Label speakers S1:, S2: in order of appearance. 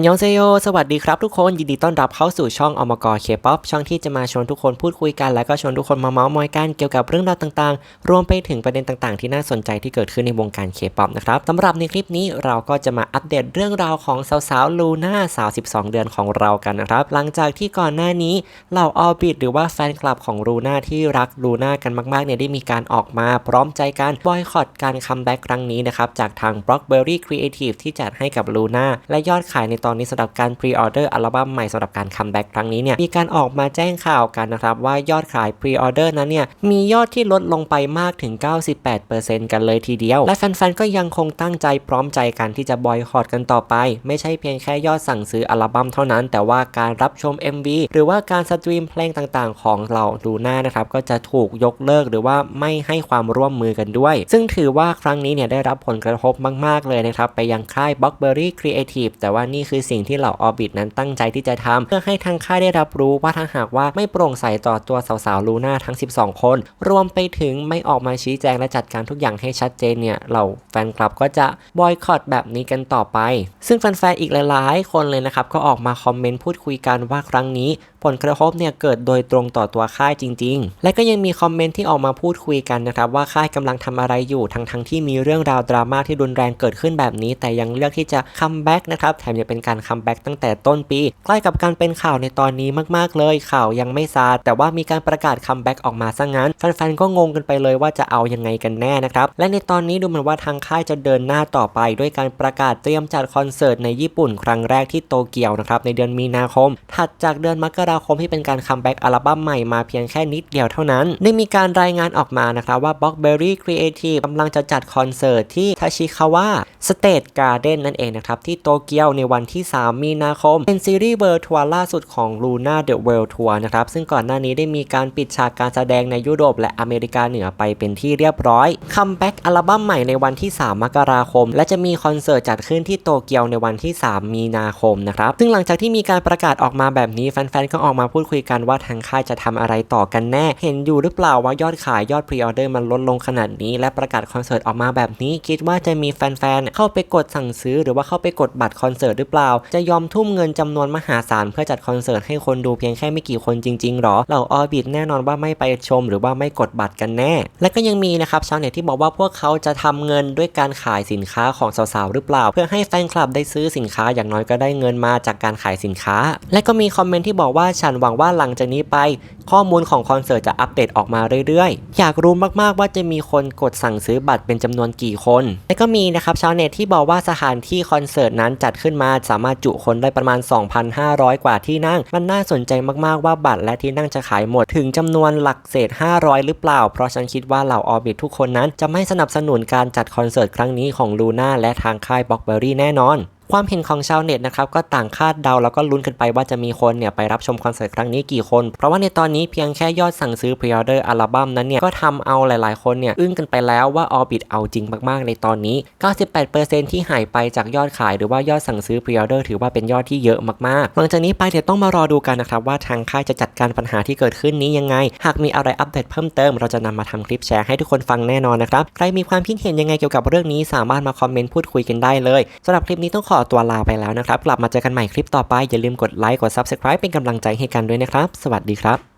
S1: อันยองเซโย สวัสดีครับทุกคน ยินดีต้อนรับเข้าสู่ช่องอมกรเคป๊อปช่องที่จะมาชวนทุกคนพูดคุยกัน แล้วก็ชวนทุกคนมาเมาส์มอยกันเกี่ยวกับเรื่องราวต่างๆ รวมไปถึงประเด็นต่างๆ ที่น่าสนใจที่เกิดขึ้นในวงการเคป๊อปนะครับสำหรับในคลิปนี้เราก็จะมาอัปเดตเรื่องราวของสาวๆลูน่าสาว 12 เดือนของเรากันนะครับ หลังจากที่ก่อนหน้านี้เหล่าออบิทหรือว่าแฟนคลับของลูน่าที่รักลูน่ากันมากๆเนี่ยได้มีการออกมาพร้อมใจกันบอยคอตการคัมแบ็กครั้งนี้นะครับจากทาง Blockberry Creative ที่จัดให้กับลูน่าและยอดขายในตอนอนนี้สำหรับการพรีออเดอร์อัลบั้มใหม่สำหรับการคัมแบ็กครั้งนี้เนี่ยมีการออกมาแจ้งข่าวกันนะครับว่ายอดขายพรีออเดอร์นั้นเนี่ยมียอดที่ลดลงไปมากถึง 98%กันเลยทีเดียว และแฟนๆก็ยังคงตั้งใจพร้อมใจกันที่จะบอยคอตกันต่อไป ไม่ใช่เพียงแค่ยอดสั่งซื้ออัลบั้มเท่านั้น แต่ว่าการรับชม MV หรือว่าการสตรีมเพลงต่างๆ ของเราดูหน้านะครับก็จะถูกยกเลิกหรือว่าไม่ให้ความร่วมมือกันด้วย ซึ่งถือว่าครั้งนี้เนี่ยได้รับผลกระทบมากๆเลยนะครับไปยังค่าย Blockberry Creative แต่ว่านี่คือสิ่งที่เหล่าออบิทนั้นตั้งใจที่จะทำเพื่อให้ทางค่ายได้รับรู้ว่าถ้าหากว่าไม่โปร่งใสต่อตัวสาวๆลูน่าทั้ง 12 คน รวมไปถึงไม่ออกมาชี้แจงและจัดการทุกอย่างให้ชัดเจนเนี่ยเหล่าแฟนคลับก็จะบอยคอตแบบนี้กันต่อไป ซึ่งแฟนๆอีกหลายๆ คนเลยนะครับก็ออกมาคอมเมนต์พูดคุยกันว่าครั้งนี้ ผลกระทบเนี่ยเกิดโดยตรงต่อตัวค่ายจริง ๆ และก็ยังมีคอมเมนต์ที่ออกมาพูดคุยกันนะครับว่าค่ายกำลังทำอะไรอยู่ทั้งๆทที่มีเรื่องราวดราม่าที่รุนแรงเกิดขึ้นแบบนี้ แต่ยังเลือกที่จะคัมแบ็กนะครับแถมยังเป็นการคัมแบ็กตั้งแต่ต้นปี ใกล้กับการเป็นข่าวในตอนนี้มากๆเลย ข่าวยังไม่ซาแต่ว่ามีการประกาศคัมแบ็กออกมาซะงั้นแฟนๆก็งงกันไปเลยว่าจะเอายังไงกันแน่นะครับและในตอนนี้ดูเหมือนว่าทางค่ายจะเดินหน้าต่อไป ด้วยการประกาศเตรียมจัดคอนเสิร์ตในญี่ปุ่น ครั้งแรกที่โตเกียวนะครับในเดือนมีนาคม ถัดจากเดือนมกราคมที่เป็นการคัมแบ็กอัลบั้มใหม่มาเพียงแค่นิดเดียวเท่านั้น ได้มีการรายงานออกมานะครับว่า Blockberry Creative กำลังจะจัดคอนเสิร์ตที่ทาชิคาวะสเตทการ์เด้นนั่นเองนะครับ ที่โตเกียวในวันที่ 3 มีนาคม เป็นซีรีส์เวิร์ทัวร์ล่าสุดของ Luna The World Tour นะครับ ซึ่งก่อนหน้านี้ได้มีการปิดฉากการแสดงในยุโรปและอเมริกาเหนือไปเป็นที่เรียบร้อยคัมแบ็กอัลบั้มใหม่ในวันที่ 3 มกราคม และจะมีคอนเสิร์ตจัดขึ้นที่โตเกียวในวันที่ 3 มีนาคมนะครับซึ่งหลังจากที่มีการประกาศออกมาแบบนี้แฟนๆก็ออกมาพูดคุยกันว่าทางค่ายจะทำอะไรต่อกันแน่ เห็นอยู่หรือเปล่าว่ายอดขายยอดพรีออเดอร์มันลดลงขนาดนี้ และประกาศคอนเสิร์ตออกมาแบบนี้ คิดว่าจะมีแฟนๆเข้าไปกดสั่งซื้อ หรือว่าเข้าไปกดบัตรคอนเสิร์ตหรือเปล่า จะยอมทุ่มเงินจำนวนมหาศาลเพื่อจัดคอนเสิร์ตให้คนดูเพียงแค่ไม่กี่คนจริงๆหรอเหล่าออบิทแน่นอนว่าไม่ไปชม หรือว่าไม่กดบัตรกันแน่ และก็ยังมีนะครับชาวเน็ตที่บอกว่าพวกเขาจะทำเงินด้วยการขายสินค้าของสาวๆหรือเปล่า เพื่อให้แฟนคลับได้ซื้อสินค้าอย่างน้อยก็ได้เงินมาจากการขายสินค้า และก็มีคอมเมนต์ที่บอกว่าฉันหวังว่าหลังจากนี้ไป ข้อมูลของคอนเสิร์ตจะอัปเดตออกมาเรื่อยๆ อยากรู้มากๆว่าจะมีคนกดสั่งซื้อบัตรเป็นจำนวนกี่คน และก็มีนะครับชาวเน็ตที่บอกว่าสถานที่คอนเสิร์ตนั้นจัดขึ้นมาสามารถจุคนได้ประมาณ 2,500 กว่าที่นั่ง มันน่าสนใจมากๆว่าบัตรและที่นั่งจะขายหมดถึงจำนวนหลักเศษ 500 หรือเปล่า เพราะฉันคิดว่าเหล่าออบิททุกคนนั้นจะไม่สนับสนุนการจัดคอนเสิร์ตครั้งนี้ของลูน่าและทางค่ายบ็อกเบอรี่แน่นอน ความเห็นของชาวเน็ตนะครับก็ต่างคาดเดาแล้วก็ลุ้นกันไปว่าจะมีคนเนี่ยไปรับชมคอนเสิร์ตครั้งนี้กี่คน เพราะว่าในตอนนี้เพียงแค่ยอดสั่งซื้อพรีออเดอร์อัลบั้มนั้นเนี่ยก็ทำเอาหลายๆ คนเนี่ยอึ้งกันไปแล้วว่าออบิทเอาจริงมากๆ ในตอนนี้ 98%ที่หายไปจากยอดขายหรือว่ายอดสั่งซื้อพรีออเดอร์ถือว่าเป็นยอดที่เยอะมากๆ หลังจากนี้ไปเดี๋ยวต้องมารอดูกันนะครับว่าทางค่ายจะจัดการปัญหาที่เกิดขึ้นนี้ยังไง หากมีอะไรอัปเดตเพิ่มเติม เราจะนำมาทำคลิปแชร์ให้ทุกคนฟังแน่นอนนะครับใครมีความคิดเห็นยังไงเกี่ยวกับเรื่องนี้สามารถมาคอมเมนต์พูดคุยกันได้เลยสำหรับคลิปนี้ต้องขอตัวลาไปแล้วนะครับ กลับมาเจอกันใหม่คลิปต่อไป อย่าลืมกดไลค์กด Subscribe เป็นกำลังใจให้กันด้วยนะครับ สวัสดีครับ